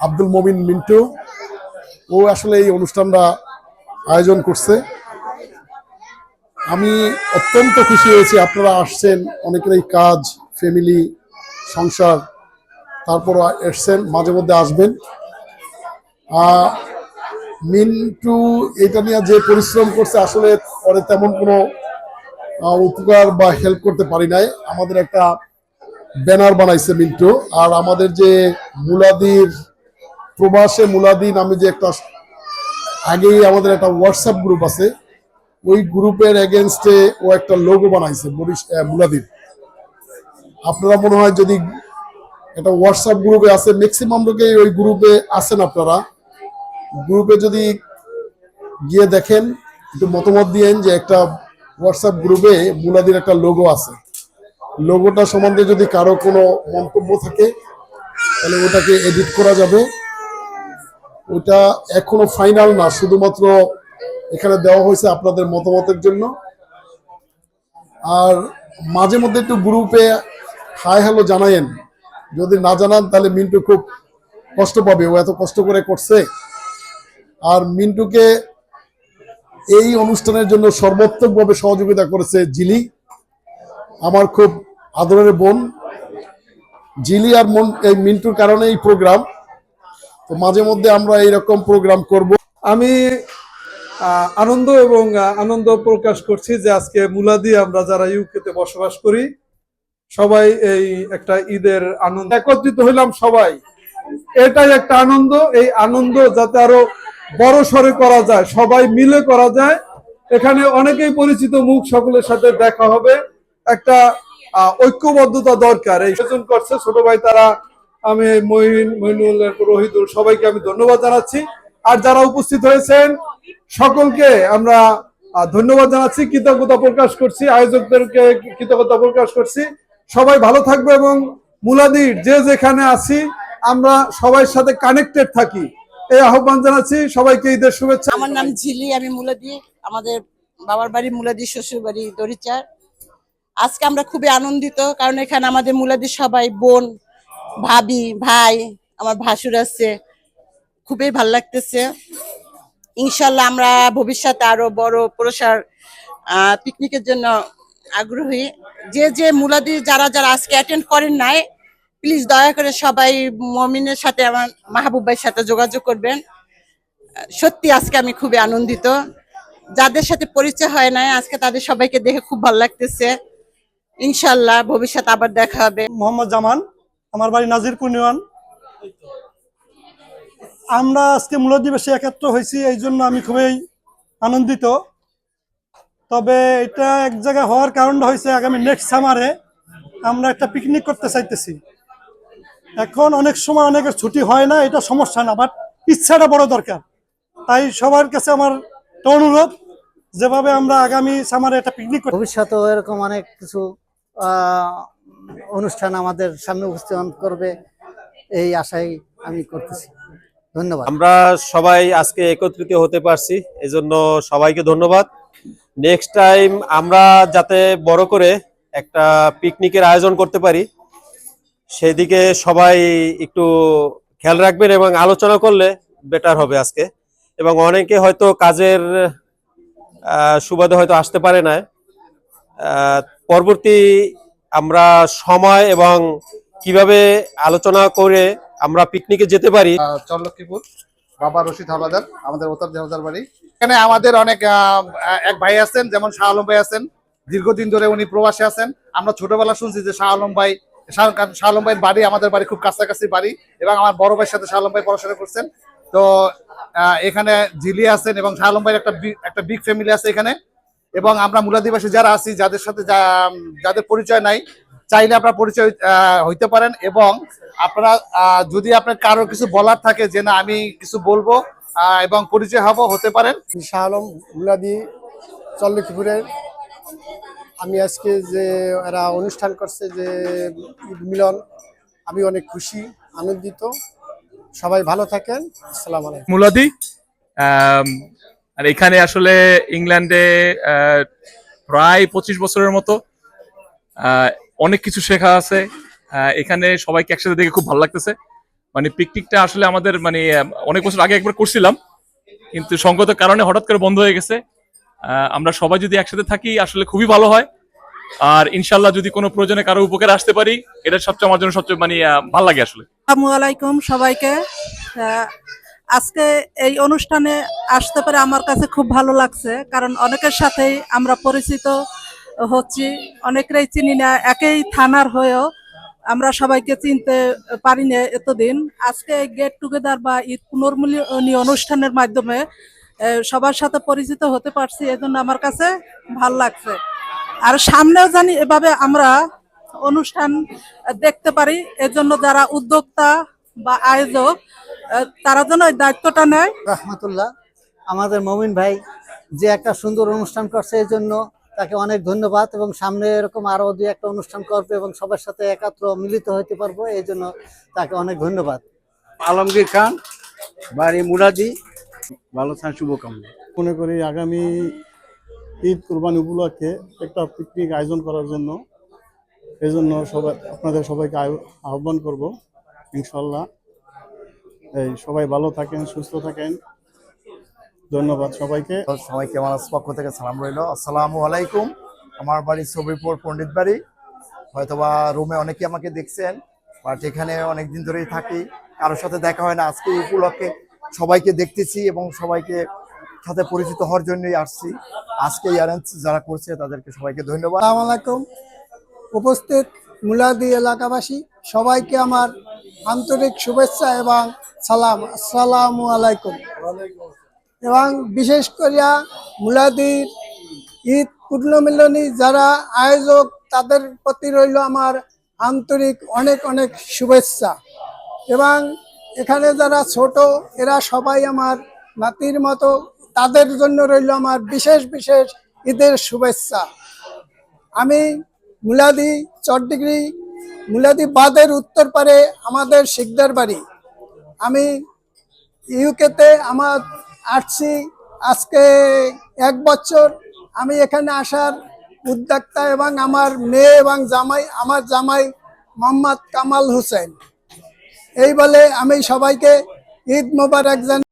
আব্দুল মমিন মিন্টু। ও আসলে এই অনুষ্ঠানটা আয়োজন করছে। আমি অত্যন্ত খুশি হয়েছি। আপনারা আসছেন, অনেকেরই কাজ, ফ্যামিলি, সংসার তারপর এসছেন, মাঝে মধ্যে আসবেন। মিন্টু, এটা নিয়ে যে পরিশ্রম করছে, আসলে পরে তেমন কোনো উপকার বা হেল্প করতে পারি নাই। আমাদের একটা ব্যানার বানাইছে মিন্টু। আর আমাদের যে মুলাদির প্রবাসে মুলাদি নামে যে একটা আগেই আমাদের একটা হোয়াটসঅ্যাপ গ্রুপ আছে, ওই গ্রুপের এগেনস্টে ও একটা লোগো বানাইছে মুলাদির আপনারা মনে হয় যদি একটা হোয়াটসঅ্যাপ গ্রুপে আছে ম্যাক্সিমাম লোকেই ওই গ্রুপে আছেন আপনারা। গ্রুপে যদি গিয়ে দেখেন, একটু মতামত দিয়েন যে একটা হোয়াটসঅ্যাপ গ্রুপে মুলাদির একটা লোগো আছে। লোগোটা সম্বন্ধে যদি কারও কোনো মন্তব্য থাকে, তাহলে ওটাকে এডিট করা যাবে। ওটা এখনও ফাইনাল না, শুধুমাত্র এখানে দেওয়া হয়েছে আপনাদের মতামতের জন্য। আর মাঝে মধ্যে একটু গ্রুপে হাই হ্যালো জানায়েন। যদি না জানান, তাহলে মিন্টু খুব কষ্ট পাবে, ও এত কষ্ট করে করছে। আর মিন্টুকে এই অনুষ্ঠানের জন্য সর্বাত্মকভাবে সহযোগিতা করেছে জিলি, আমার খুব আদরের বোন। জিলি আর মন এই মিন্টুর কারণে এই প্রোগ্রাম তো মাঝে মধ্যে আমরা এইরকম প্রোগ্রাম করব। আমি আনন্দ এবং আনন্দ প্রকাশ করছি যে আজকে মুলাদি আমরা যারা ইউকেতে বসবাস করি, সবাই এই একটা ঈদের আনন্দ একত্রিত হইলাম সবাই। এটাই একটা আনন্দ, এই আনন্দ যাতে আরও বড় সরে করা যায়, সবাই মিলে করা যায়। এখানে অনেকেই পরিচিত মুখ, সকলের সাথে দেখা হবে। একটা ঐক্যবদ্ধতা দরকার। এই করছে ছোট ভাই তারা আমি মহিন মহিনুল রোহিদুল সবাইকে আমি ধন্যবাদ জানাচ্ছি। আর যারা উপস্থিত হয়েছেন, সকলকে আমরা ধন্যবাদ জানাচ্ছি, কৃতজ্ঞতা প্রকাশ করছি, আয়োজকদেরকে কৃতজ্ঞতা প্রকাশ করছি। সবাই ভালো থাকবে এবং মুলাদির যে যেখানে আছি, আমরা সবাই সাথে কানেক্টেড থাকি। এই আহ্বান জানাচ্ছি, সবাইকে ঈদের শুভেচ্ছা। আমার নাম ঝিলি, আমি মুলাদি, আমাদের বাবার বাড়ি মুলাদি, শ্বশুর বাড়ি দরিচার আজকে আমরা খুবই আনন্দিত, কারণ এখানে আমাদের মুলাদি সবাই বোন। ভাবি, ভাই, আমার ভাসুর আছে, খুবই ভালো লাগতেছে। ইনশাল্লাহ আমরা ভবিষ্যতে আরও বড় প্রসার পিকনিকের জন্য আগ্রহী। যে যে মুলাদি যারা যারা আজকে অ্যাটেন্ড করেন নাই প্লিজ দয়া করে সবাই মমিনের সাথে আমার মাহবুব ভাইয়ের সাথে যোগাযোগ করবেন। সত্যি আজকে আমি খুবই আনন্দিত। যাদের সাথে পরিচয় হয় নাই, আজকে তাদের সবাইকে দেখে খুব ভালো লাগতেছে। ইনশাল্লাহ ভবিষ্যতে আবার দেখা হবে। মোহাম্মদ জামান আমার বাড়ি নাজিরপুর নিওয়ান আমরা আজকে মূলত দিবসে একত্র হয়েছি, এই জন্য আমি খুবই আনন্দিত। তবে এটা এক জায়গায় হওয়ার কারণটা হয়েছে, আগামী নেক্সট সামারে আমরা একটা পিকনিক করতে চাইতেছি। এখন অনেক সময় অনেকের ছুটি হয় না, এটা সমস্যা না বাট ইচ্ছাটা বড় দরকার। তাই সবার কাছে আমার অনুরোধ, যেভাবে আমরা আগামী সামারে একটা পিকনিক করতে ভবিষ্যতেও এরকম অনেক কিছু অনুষ্ঠান আমাদের সামনে উপস্থাপন করবে, এই আশাই আমি করতেছি। ধন্যবাদ। আমরা সবাই আজকে একত্রিত হতে পারছি, এজন্য সবাইকে ধন্যবাদ। নেক্সট টাইম আমরা যাতে বড় করে একটা পিকনিকের আয়োজন করতে পারি, সেদিকে সবাই একটু খেয়াল রাখবেন এবং আলোচনা করলে বেটার হবে আজকে। এবং অনেকে হয়তো কাজের সুবাদে হয়তো আসতে পারে না। পরবর্তী আমরা সময় এবং কীভাবে আলোচনা করে আমরা পিকনিকে যেতে পারি। চন্দ্রলক্ষ্মীপুর বাবা রশিদ হাওলাদার আমাদের উত্তর হাওলাদার বাড়ি। এখানে আমাদের অনেক এক ভাই আছেন, যেমন শাহ আলম ভাই আছেন। দীর্ঘদিন ধরে উনি প্রবাসী আছেন। আমরা ছোটবেলা শুনছি যে শাহ আলম ভাই, শাহ আলম ভাইয়ের বাড়ি আমাদের বাড়ি খুব কাছাকাছি বাড়ি এবং আমার বড় ভাইয়ের সাথে শাহ আলম ভাই পড়াশোনা করছেন। তো এখানে জিলি আছেন এবং শাহ আলম ভাইয়ের একটা একটা বিগ ফ্যামিলি আছে এখানে। এবং আমরা মূলাদিবাসী যারা আছি যাদের সাথে যা- যাদের পরিচয় নাই চাইলে আপনারা পরিচয় হইতে পারেন এবং আপনারা যদি আপনার কারও কিছু বলার থাকে যে না আমি কিছু বলব এবং পরিচয় হব হতে পারেন। শাহ আলম মুলাদি চল্লিশপুরের আমি আজকে যে এরা অনুষ্ঠান করছে যে ঈদ মিলন আমি অনেক খুশি আনন্দিত। সবাই ভালো থাকেন। আসসালামু আলাইকুম। মুলাদি আর এখানে আসলে ইংল্যান্ডে প্রায় পঁচিশ বছরের মতো অনেক কিছু শেখা আছে। এখানে সবাইকে একসাথে দেখে খুব ভালো লাগতেছে। মানে পিকনিকটা আসলে আমাদের মানে অনেক বছর আগে একবার করছিলাম, কিন্তু সঙ্গত কারণে হঠাৎ করে বন্ধ হয়ে গেছে। আমরা সবাই যদি একসাথে থাকি, আসলে খুবই ভালো হয়। আর ইনশাল্লাহ যদি কোনো প্রয়োজনে কারও উপকার আসতে পারি, এটা সবচেয়ে আমার জন্য সবচেয়ে মানে ভালো লাগে আসলে। আসসালামু আলাইকুম সবাইকে। আজকে এই অনুষ্ঠানে আসতে পারে আমার কাছে খুব ভালো লাগছে, কারণ অনেকের সাথেই আমরা পরিচিত হচ্ছি, অনেকেরই চিনি না, একই থানার হয়েও আমরা সবাইকে চিনতে পারি না এতদিন। আজকে গেট টুগেদার বা ঈদ পুনর্মিলনী অনুষ্ঠানের মাধ্যমে সবার সাথে পরিচিত হতে পারছি, এজন্য আমার কাছে ভালো লাগছে। আর সামনেও জানি এভাবে আমরা অনুষ্ঠান দেখতে পারি, এজন্য যারা উদ্যোক্তা বা আয়োজক তারা যেন এই দায়িত্বটা নেয়। রহমতুল্লাহ আমাদের মমিন ভাই যে একটা সুন্দর অনুষ্ঠান করছে এই জন্য তাকে অনেক ধন্যবাদ এবং সামনে এরকম আরও দুই একটা অনুষ্ঠান করবে এবং সবার সাথে একাত্র মিলিত হতে পারব এই জন্য তাকে অনেক ধন্যবাদ। আলমগীর খান বাড়ি মুরাদি ভালো থান শুভকামনা। মনে করি আগামী ঈদ কুরবানি উপলক্ষে একটা পিকনিক আয়োজন করার জন্য এই জন্য সবাই আপনাদের সবাইকে আহ্বান করব ইনশাল্লাহ এই সবাই ভালো থাকেন সুস্থ থাকেন। ধন্যবাদ সবাইকে। সবাইকে আমার পক্ষ থেকে সালাম রইল। আসসালামু আলাইকুম। আমার বাড়ি ছবিপুর পণ্ডিত বাড়ি হয়তোবা রুমে অনেকে আমাকে দেখছেন বাট এখানে অনেকদিন ধরেই থাকি। কারোর সাথে দেখা হয় না। আজকে এই উপলক্ষে সবাইকে দেখতেছি এবং সবাইকে সাথে পরিচিত হওয়ার জন্যই আসছি। আজকে অ্যারেঞ্জ যারা করছে তাদেরকে সবাইকে ধন্যবাদ। আসসালামু আলাইকুম। উপস্থিত মুলাদি এলাকাবাসী সবাইকে আমার আন্তরিক শুভেচ্ছা এবং সালাম, আসসালামু আলাইকুম। এবং বিশেষ করিয়া মুলাদির ঈদ পূর্ণমিলনী যারা আয়োজক, তাদের প্রতি রইল আমার আন্তরিক অনেক অনেক শুভেচ্ছা। এবং এখানে যারা ছোট, এরা সবাই আমার নাতির মতো, তাদের জন্য রইল আমার বিশেষ বিশেষ ঈদের শুভেচ্ছা। আমি মুলাদি চটডিগ্রি মুলাদি বাদের উত্তর পারে আমাদের শিকদার বাড়ি। আমি ইউকেতে আমার আসছি আজকে এক বছর আমি এখানে আসার উদ্যোক্তা এবং আমার মেয়ে এবং জামাই, আমার জামাই মোহাম্মদ কামাল হুসেন। এই বলে আমি সবাইকে ঈদ মোবারক জানাই।